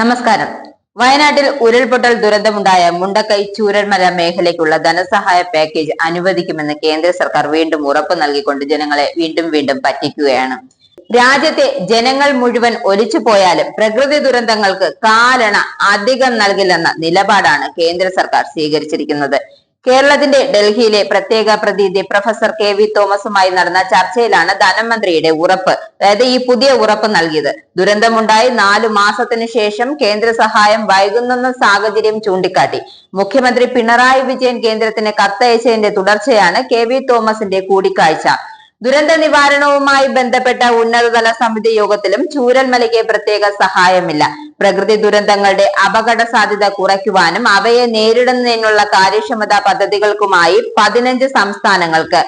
നമസ്കാരം. വയനാട്ടിൽ ഉരുൾപൊട്ടൽ ദുരന്തമുണ്ടായ മുണ്ടക്കൈ ചൂരന്മല മേഖലയ്ക്കുള്ള ധനസഹായ പാക്കേജ് അനുവദിക്കുമെന്ന് കേന്ദ്ര സർക്കാർ വീണ്ടും ഉറപ്പ് നൽകിക്കൊണ്ട് ജനങ്ങളെ വീണ്ടും വീണ്ടും പറ്റിക്കുകയാണ്. രാജ്യത്തെ ജനങ്ങൾ മുഴുവൻ ഒലിച്ചു പോയാലും പ്രകൃതി ദുരന്തങ്ങൾക്ക് കാലണ അധികം നൽകില്ലെന്ന നിലപാടാണ് കേന്ദ്ര സർക്കാർ സ്വീകരിച്ചിരിക്കുന്നത്. കേരളത്തിന്റെ ഡൽഹിയിലെ പ്രത്യേക പ്രതിനിധി പ്രൊഫസർ കെ വി തോമസുമായി നടന്ന ചർച്ചയിലാണ് ധനമന്ത്രിയുടെ ഉറപ്പ്. അതായത് ഈ പുതിയ ഉറപ്പ് നൽകിയത്. ദുരന്തമുണ്ടായി നാലു മാസത്തിനു ശേഷം കേന്ദ്ര സഹായം വൈകുന്ന സാഹചര്യം ചൂണ്ടിക്കാട്ടി. മുഖ്യമന്ത്രി പിണറായി വിജയൻ കേന്ദ്രത്തിന് കത്തയച്ചതിന്റെ തുടർച്ചയാണ് കെ വി തോമസിന്റെ കൂടിക്കാഴ്ച. ദുരന്ത നിവാരണവുമായി ബന്ധപ്പെട്ട ഉന്നതതല സമിതി യോഗത്തിലും ചൂരൽമലയ്ക്ക് പ്രത്യേക സഹായമില്ല. പ്രകൃതി ദുരന്തങ്ങളുടെ അപകട സാധ്യത കുറയ്ക്കുവാനും അവയെ നേരിടുന്നതിനുള്ള കാര്യക്ഷമതാ പദ്ധതികൾക്കുമായി പതിനഞ്ച് സംസ്ഥാനങ്ങൾക്ക്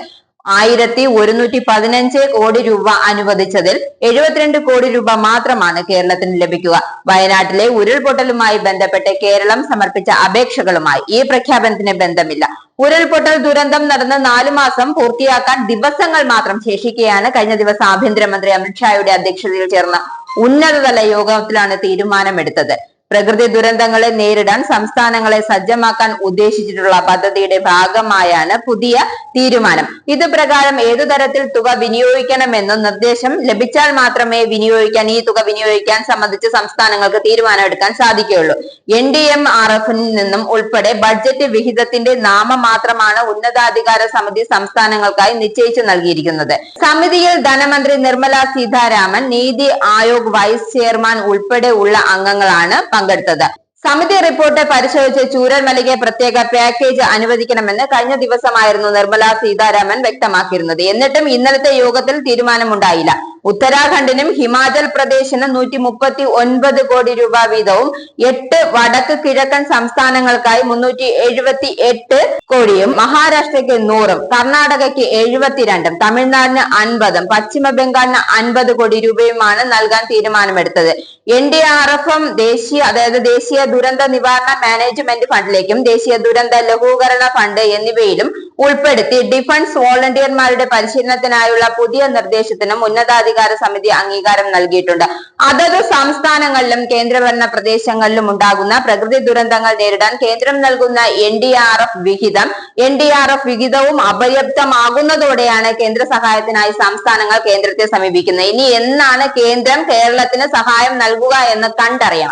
ആയിരത്തി ഒരുന്നൂറ്റി പതിനഞ്ച് കോടി രൂപ അനുവദിച്ചതിൽ എഴുപത്തിരണ്ട് കോടി രൂപ മാത്രമാണ് കേരളത്തിന് ലഭിക്കുക. വയനാട്ടിലെ ഉരുൾപൊട്ടലുമായി ബന്ധപ്പെട്ട് കേരളം സമർപ്പിച്ച അപേക്ഷകളുമായി ഈ പ്രഖ്യാപനത്തിന് ബന്ധമില്ല. ഉരുൾപൊട്ടൽ ദുരന്തം നടന്ന് നാലു മാസം പൂർത്തിയാക്കാൻ ദിവസങ്ങൾ മാത്രം ശേഷിക്കുകയാണ് കഴിഞ്ഞ ദിവസം ആഭ്യന്തരമന്ത്രി അമിത്ഷായുടെ അധ്യക്ഷതയിൽ ചേർന്ന ഉന്നതതല യോഗത്തിലാണ് തീരുമാനമെടുത്തത്. പ്രകൃതി ദുരന്തങ്ങളെ നേരിടാൻ സംസ്ഥാനങ്ങളെ സജ്ജമാക്കാൻ ഉദ്ദേശിച്ചിട്ടുള്ള പദ്ധതിയുടെ ഭാഗമായാണ് പുതിയ തീരുമാനം. ഇത് പ്രകാരം ഏതു തരത്തിൽ തുക വിനിയോഗിക്കണമെന്നും നിർദ്ദേശം ലഭിച്ചാൽ മാത്രമേ വിനിയോഗിക്കാൻ ഈ തുക വിനിയോഗിക്കാൻ സംബന്ധിച്ച് സംസ്ഥാനങ്ങൾക്ക് തീരുമാനമെടുക്കാൻ സാധിക്കുകയുള്ളൂ. എൻ ഡി എം ആർ എഫിൽ നിന്നും ഉൾപ്പെടെ ബഡ്ജറ്റ് വിഹിതത്തിന്റെ നാമമാത്രമാണ് ഉന്നതാധികാര സമിതി സംസ്ഥാനങ്ങൾക്കായി നിശ്ചയിച്ചു നൽകിയിരിക്കുന്നത്. സമിതിയിൽ ധനമന്ത്രി നിർമ്മല സീതാരാമൻ നീതി ആയോഗ് വൈസ് ചെയർമാൻ ഉൾപ്പെടെ ഉള്ള അംഗങ്ങളാണ് പങ്കെടുത്തത്. സമിതി റിപ്പോർട്ട് പരിശോധിച്ച് ചൂരൽമലയ്ക്ക് പ്രത്യേക പാക്കേജ് അനുവദിക്കണമെന്ന് കഴിഞ്ഞ ദിവസമായിരുന്നു നിർമ്മല സീതാരാമൻ വ്യക്തമാക്കിയിരുന്നത്. എന്നിട്ടും ഇന്നലത്തെ യോഗത്തിൽ തീരുമാനമുണ്ടായില്ല. ഉത്തരാഖണ്ഡിനും ഹിമാചൽ പ്രദേശിനും നൂറ്റി മുപ്പത്തി ഒൻപത് കോടി രൂപ വീതവും എട്ട് വടക്ക് കിഴക്കൻ സംസ്ഥാനങ്ങൾക്കായി മുന്നൂറ്റി എഴുപത്തി എട്ട് കോടിയും മഹാരാഷ്ട്രയ്ക്ക് നൂറും കർണാടകയ്ക്ക് എഴുപത്തിരണ്ടും തമിഴ്നാടിന് അൻപതും പശ്ചിമ ബംഗാളിന് അൻപത് കോടി രൂപയുമാണ് നൽകാൻ തീരുമാനമെടുത്തത്. എൻ ഡി ആർ എഫും ദേശീയ അതായത് ദേശീയ ദുരന്ത നിവാരണ മാനേജ്മെന്റ് ഫണ്ടിലേക്കും ദേശീയ ദുരന്ത ലഘൂകരണ ഫണ്ട് എന്നിവയിലും ഉൾപ്പെടുത്തി ഡിഫൻസ് വോളണ്ടിയർമാരുടെ പരിശീലനത്തിനായുള്ള പുതിയ നിർദ്ദേശത്തിനും ഉന്നതാധികാര സമിതി അംഗീകാരം നൽകിയിട്ടുണ്ട്. അതത് സംസ്ഥാനങ്ങളിലും കേന്ദ്രഭരണ പ്രദേശങ്ങളിലും ഉണ്ടാകുന്ന പ്രകൃതി ദുരന്തങ്ങൾ നേരിടാൻ കേന്ദ്രം നൽകുന്ന എൻ ഡി ആർ എഫ് വിഹിതം. എൻ ഡി ആർ എഫ് വിഹിതവും അപര്യാപ്തമാകുന്നതോടെയാണ് കേന്ദ്ര സഹായത്തിനായി സംസ്ഥാനങ്ങൾ കേന്ദ്രത്തെ സമീപിക്കുന്നത്. ഇനി എന്നാണ് കേന്ദ്രം കേരളത്തിന് സഹായം നൽകുക എന്ന് കണ്ടറിയണം.